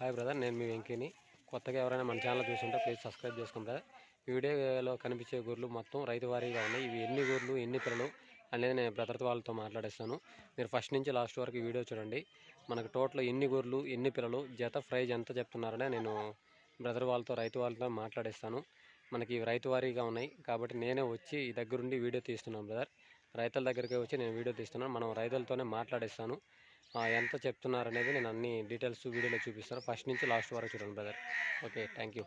Hi brother నేను మీ వెంకీని. కొత్తగా ఎవరైనా మన ఛానల్ చూసుంటే ప్లీజ్ సబ్స్క్రైబ్ చేసుకోండి బ్రదర్. ఈ వీడియోలో కనిపించే గొర్రెలు మొత్తం రైతు వారీగా ఉన్నాయి. ఇవి ఎన్ని గొర్రెలు ఎన్ని పిల్లలు అనేది నేను బ్రదర్ వాళ్ళతో మాట్లాడేస్తాను. మీరు ఫస్ట్ నుంచి లాస్ట్ వరకు ఈ వీడియో చూడండి. మనకు టోటల్ ఎన్ని గొర్రెలు ఎన్ని పిల్లలు జత ప్రైజ్ ఎంత చెప్తున్నారనే నేను బ్రదర్ వాళ్ళతో రైతు వాళ్ళతో మాట్లాడేస్తాను. మనకి ఇవి రైతు వారీగా ఉన్నాయి. కాబట్టి నేనే వచ్చి ఈ దగ్గరుండి వీడియో తీస్తున్నాను బ్రదర్. రైతుల దగ్గరికి వచ్చి నేను వీడియో తీస్తున్నాను. మనం రైతులతోనే మాట్లాడేస్తాను. ఎంత చెప్తున్నారు అనేది నేను అన్ని డీటెయిల్స్ వీడియోలో చూపిస్తాను. ఫస్ట్ నుంచి లాస్ట్ వరకు చూడండి brother okay thank you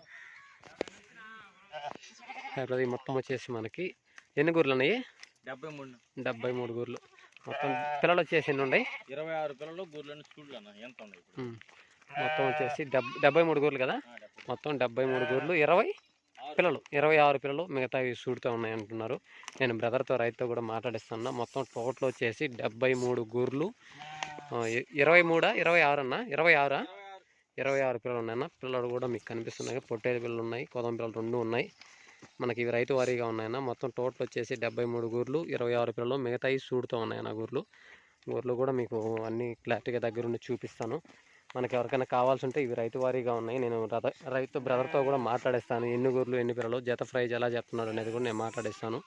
brother ఈ మొత్తం వచ్చేసి మనకి ఎన్ని గూర్లు ఉన్నాయి? డెబ్బై మూడు. డెబ్బై మూడు గూర్లు. మొత్తం పిల్లలు వచ్చేసి ఎన్ని ఉన్నాయి? ఇరవై ఆరు పిల్లలు గూర్లని స్కూల్ ఎంత ఉన్నాయి. మొత్తం వచ్చేసి డెబ్ డెబ్బై మూడు గూర్లు కదా. మొత్తం డెబ్బై మూడు గూర్లు. ఇరవై పిల్లలు ఇరవై ఆరు పిల్లలు మిగతావి సూడుతూ ఉన్నాయి అంటున్నారు. నేను బ్రదర్తో రైతుతో కూడా మాట్లాడిస్తున్నా. మొత్తం టోటల్ వచ్చేసి డెబ్బై మూడు గూర్లు. ఇరవై మూడా? ఇరవై ఆరు అన్న ఇరవై ఆరా? ఇరవై ఆరు పిల్లలు ఉన్నాయన్న పిల్లలు కూడా మీకు కనిపిస్తున్నాయి. పొట్టేలు పిల్లలు ఉన్నాయి కోదం పిల్లలు రెండు ఉన్నాయి. మనకి ఇవి రైతు వారీగా ఉన్నాయన్న. మొత్తం టోటల్ వచ్చేసి డెబ్బై మూడు గూర్లు ఇరవై ఆరు పిల్లలు మిగతాయి సూడుతూ ఉన్నాయన్న గూర్లు. గూర్లు కూడా మీకు అన్ని క్లారిటీగా దగ్గరుండి చూపిస్తాను. మనకి ఎవరికైనా కావాల్సి ఉంటే ఇవి రైతు వారీగా ఉన్నాయి. నేను రైతు బ్రదర్తో కూడా మాట్లాడేస్తాను. ఎన్ని గూర్లు ఎన్ని పిల్లలు జత ప్రైజ్ ఎలా చెప్తున్నాడు అనేది కూడా నేను మాట్లాడేస్తాను.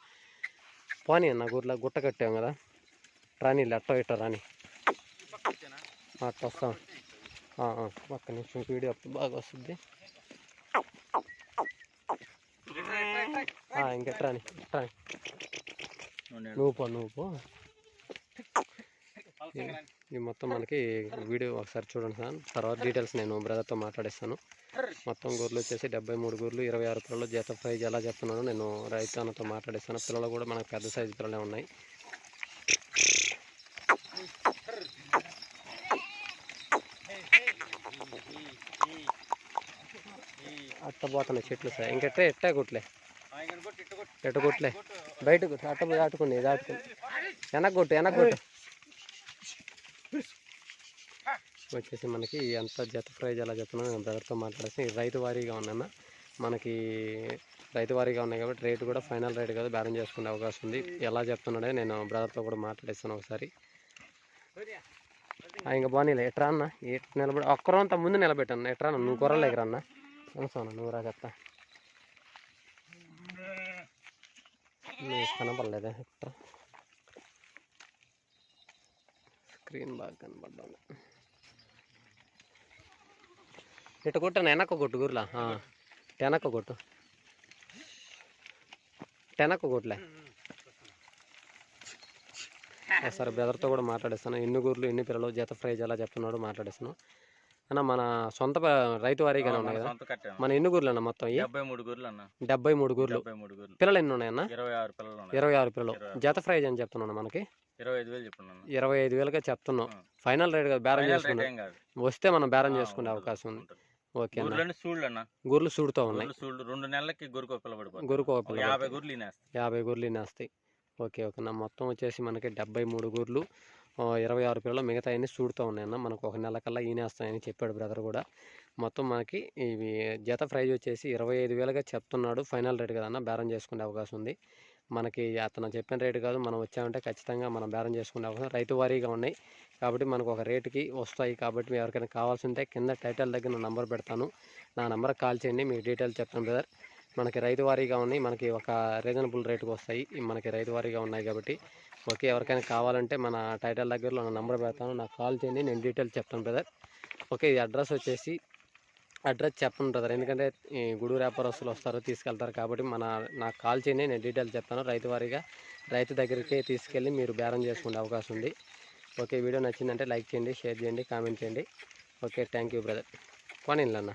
పోనీ అన్న గూర్ల గుట్ట కట్టాం కదా రాని లెట్ట ఇట్ట రాని. అట్ట వస్తాం ఒక్క నిమిషం వీడియో అప్పుడు బాగా వస్తుంది. ఆ, ఇంకెట్రాని రాని నువ్వు పో నువ్వు పో. ఇది మొత్తం మనకి వీడియో ఒకసారి చూడండి సార్. తర్వాత డీటెయిల్స్ నేను బ్రదర్తో మాట్లాడేస్తాను. మొత్తం గొర్రెలు వచ్చేసి డెబ్బై మూడు గొర్రెలు ఇరవై ఆరు పిల్లలు జత ప్రైజ్ ఎలా చెప్తున్నాను నేను రైతానతో మాట్లాడేస్తాను. పిల్లలు కూడా మనకు పెద్ద సైజు పిల్లలే ఉన్నాయి. అట్ట పోతున్నాయి చెట్లు సార్. ఇంకెట్టే ఎట్టే కొట్లే? కొట్టు. ఎట్ట కొట్లే? బయటకు అట్ట దాటుకుని దాటుకుని వెనక్కి కొట్టు వెనక్కి కొట్టు. వచ్చేసి మనకి ఎంత జత ప్రైజ్ ఎలా చెప్తున్నాను నేను బ్రదర్తో మాట్లాడేసి రైతు వారీగా ఉన్నాయన్న. మనకి రైతు వారీగా ఉన్నాయి కాబట్టి రేటు కూడా ఫైనల్ రేట్ కదా బేరం చేసుకునే అవకాశం ఉంది. ఎలా చెప్తున్నాడే నేను బ్రదర్తో కూడా మాట్లాడేస్తాను ఒకసారి. ఇంకా బాగానే ఎట్రా అన్న? ఎట్ నిలబడి ఒక్కరో అంత ముందు నిలబెట్టాను ఎట్రా అన్న? నువ్వు కొరలేకరా అన్న? సోనా నువ్వు రా చెప్తా కనపడలేదా ఎట్రా స్క్రీన్ బాగా కనపడ్డాను ఇటు కొట్టాను వెనక్కు కొట్టు గుర్లా వెనక్కు కొట్టు వెనక్కు కొట్టులే సార్ బ్రదర్తో కూడా మాట్లాడేస్తాను ఎన్ని గూర్లు ఎన్ని పిల్లలు జత ప్రైజ్ ఎలా చెప్తున్నాడు మాట్లాడేస్తాను అన్న మన సొంత రైతు వారీగానే ఉన్నాయి కదా. మన ఎన్ని గూర్లు అన్న మొత్తం డెబ్బై మూడు గూర్లు అన్న. డెబ్బై మూడు గూర్లు. పిల్లలు ఎన్ని ఉన్నాయన్న? ఇరవై ఆరు పిల్లలు ఉన్నాయి. ఇరవై ఆరు పిల్లలు. జత ప్రైజ్ అని చెప్తున్నాను మనకి. ఇరవై ఐదు వేలు చెప్పున్నాను ఇరవై ఐదు వేలుగా చెప్తున్నాం. ఫైనల్ రేట్ కదా బేరం చేసుకున్నాం. వస్తే మనం బేరం చేసుకునే అవకాశం ఉంది. ఓకే గూర్లు సూడుతూ ఉన్నాయి. రెండు నెలలకి గొరుకు యాభై. గూర్లు యాభై గూర్లు నేస్తాయి ఓకే ఓకే నా మొత్తం వచ్చేసి మనకి డెబ్బై మూడు గూర్లు. ఇరవై ఆరు పిల్లలు మిగతా అన్ని చూడుతూ ఉన్నాయన్న. మనకు ఒక నెల కల్లా ఈనేస్తాయని చెప్పాడు బ్రదర్ కూడా. మొత్తం మనకి ఇవి జత ప్రైజ్ వచ్చేసి ఇరవై ఐదు వేలుగా చెప్తున్నాడు. ఫైనల్ రేట్ కదన్న బేరం చేసుకునే అవకాశం ఉంది. మనకి అతను చెప్పిన రేటు కాదు మనం వచ్చామంటే ఖచ్చితంగా మనం బేరం చేసుకునే అవకాశం రైతు వారీగా ఉన్నాయి. కాబట్టి మనకు ఒక రేటుకి వస్తాయి. కాబట్టి మీ ఎవరికైనా కావాల్సి ఉంటే కింద టైటిల్ దగ్గర నా నంబర్ పెడతాను. నా నెంబర్ కాల్ చేయండి మీకు డీటెయిల్స్ చెప్తాను బ్రదర్. మనకి రైతు వారీగా ఉన్నాయి. మనకి ఒక రీజనబుల్ రేటుకి వస్తాయి. మనకి రైతు వారీగా ఉన్నాయి కాబట్టి ఓకే ఎవరికైనా కావాలంటే మన టైటిల్ దగ్గరలో నా నెంబర్ పెడతాను. నాకు కాల్ చేయండి. నేను డీటెయిల్స్ చెప్తాను బ్రదర్ ఓకే ఈ అడ్రస్ వచ్చేసి అడ్రస్ చెప్పను బ్రదర్ ఎందుకంటే గుడూరు వ్యాపారస్తులు వస్తారు తీసుకెళ్తారు కాబట్టి మన నాకు కాల్ చేయండి. నేను డీటెయిల్స్ చెప్తాను. రైతు వారీగా రైతు దగ్గరికి తీసుకెళ్ళి మీరు బేరం చేసుకునే అవకాశం ఉంది. ఓకే వీడియో నచ్చిందంటే లైక్ చేయండి షేర్ చేయండి కామెంట్ చేయండి. ఓకే థ్యాంక్ యూ బ్రదర్ పోనీ అన్న.